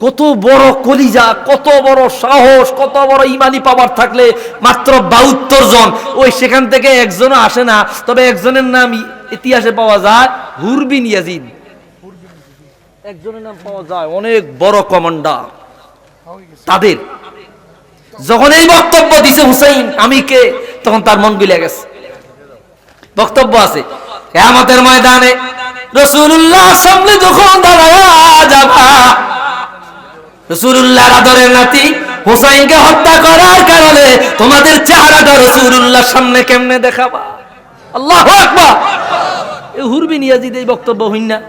কত বড় কলিজা, কত বড় সাহস, কত বড় ইমানি পাওয়ার থাকলে মাত্র বাহাত্তর জন। ওই সেখান থেকে একজনও আসে না। তবে একজনের নাম ইতিহাসে পাওয়া যায় হুরবিন ইয়াজিদ। একজনের নাম পাওয়া যায় অনেক বড় কমান্ডার। তাদের। যখন এই বক্তব্য দিছে হুসাইন আমি কে তখন তার মন গিলে গেছে। বক্তব্য আছে, কেয়ামতের ময়দানে রসুল্লাহ সামনে যখন দাঁড়ায়া যাবা রসুল্লাহর আদরের নাতি হুসাইনকে হত্যা করার কারণে তোমাদের চেহারাটা রসুল্লাহর সামনে কেমনে দেখাবা? আল্লাহ আকবার! হুরবিন ইয়াজিদ এই বক্তব্য হইন না।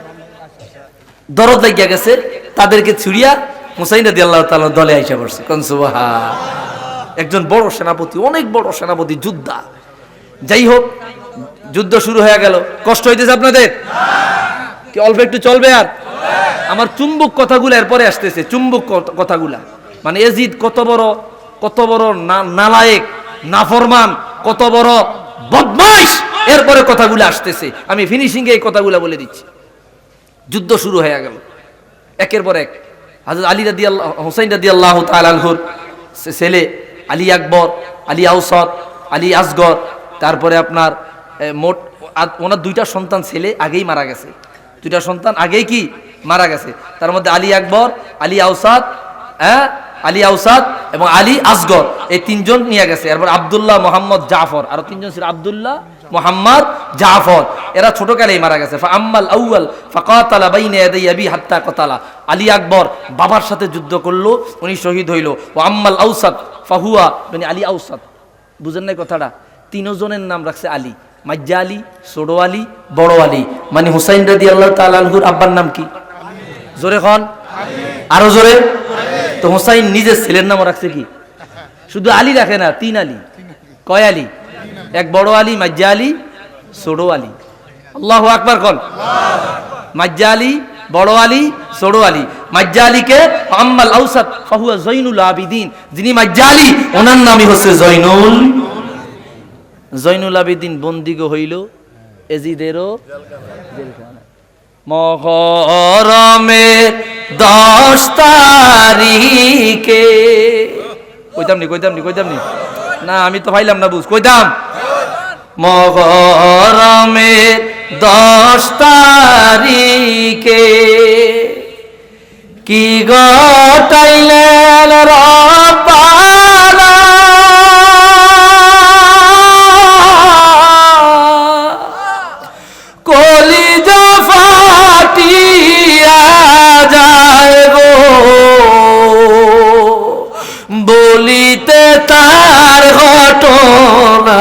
দরদ লাগিয়া গেছে, তাদেরকে ছুড়িয়া হুসাইন রাদি আল্লাহ তাআলা দলে আইসা পড়ছে। কোন সুবহা একজন বড় সেনাপতি, অনেক বড় সেনাপতি, যোদ্ধা। যাই হোক, যুদ্ধ শুরু হয়ে গেল। কষ্ট হইতেছে আপনাদের? কি অল্প একটু চলবে আর? আমার চুম্বক কথাগুলো এরপরে আসতেছে, চুম্বক কথাগুলা। মানে এজিদ কত বড় কত বড় নালায়েক, নাফরমান, কত বড় বদমাইশ এরপরে কথাগুলো আসতেছে। আমি ফিনিশিং এই কথাগুলো বলে দিচ্ছি। যুদ্ধ শুরু হয়ে গেল। একের পর এক হাজরত আলী রাদি আল্লাহ হোসাইন রাদি আল্লাহ তালহুর ছেলে, আলী আকবর, আলী আউসদ আলী আসগর, তারপরে আপনার মোট ওনার দুইটা সন্তান ছেলে আগেই মারা গেছে। দুইটা সন্তান আগেই কি? মারা গেছে। তার মধ্যে আলী আকবর, আলী আউসাদ হ্যাঁ? আলী আউসাদ এবং আলী আসগর, এই তিনজন নিয়ে গেছে। এরপর আবদুল্লাহ মোহাম্মদ জাফর, আরও তিনজন ছিল আবদুল্লাহ মোহাম্মদ জাফর। এরা ছোট ছোটকালেই মারা গেছে। আম্মাল আউয়াল ফাকাতালা বাইনা ইয়াদাই হাত্তা কতালা। আলী আকবর বাবার সাথে যুদ্ধ করল, উনি শহীদ হইল। ও আম্মাল আউসাদ ফাহুয়া মানে আলী আউসাদ বুঝেন নাই কথাটা? তিনজনের নাম রাখছে আলী। মাজ্জা আলী ছোড়ো আলী, বড় আলী। মানে হুসাইন রাদি আল্লাহ তালহুর আব্বার নাম কি? জোরে খন আরও জোরে। তো হুসাইন নিজের ছেলের নামও রাখছে কি? শুধু আলী রাখে না, তিন আলী। কয় আলী? এক বড় আলী, মাজ্জা আলী ছোড়ো আলী। আল্লাহ আকবার কন। মাজ্জা আলী, বড় আলী ছোড়ো আলী। মাজ্জা আলীকে আম্মাল আউসাদ ফাহুয়া জৈনুল আবিদিন। যিনি মাজ্জা আলী, ওনার নামই হচ্ছে জৈনুল। জৈনুল আবিদিন বন্দিগ হইল এজিদেরও জেলখানায়। মহরমের দশ তারিখে। কইতাম নি কইতাম নি কইতাম নি? না, আমি তো পাইলাম না বুঝ কইতাম মহরমের দশ তারিখে। কি গটাইলেন বলিতে তার ঘটনা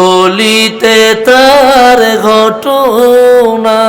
বলিতে তার ঘটনা।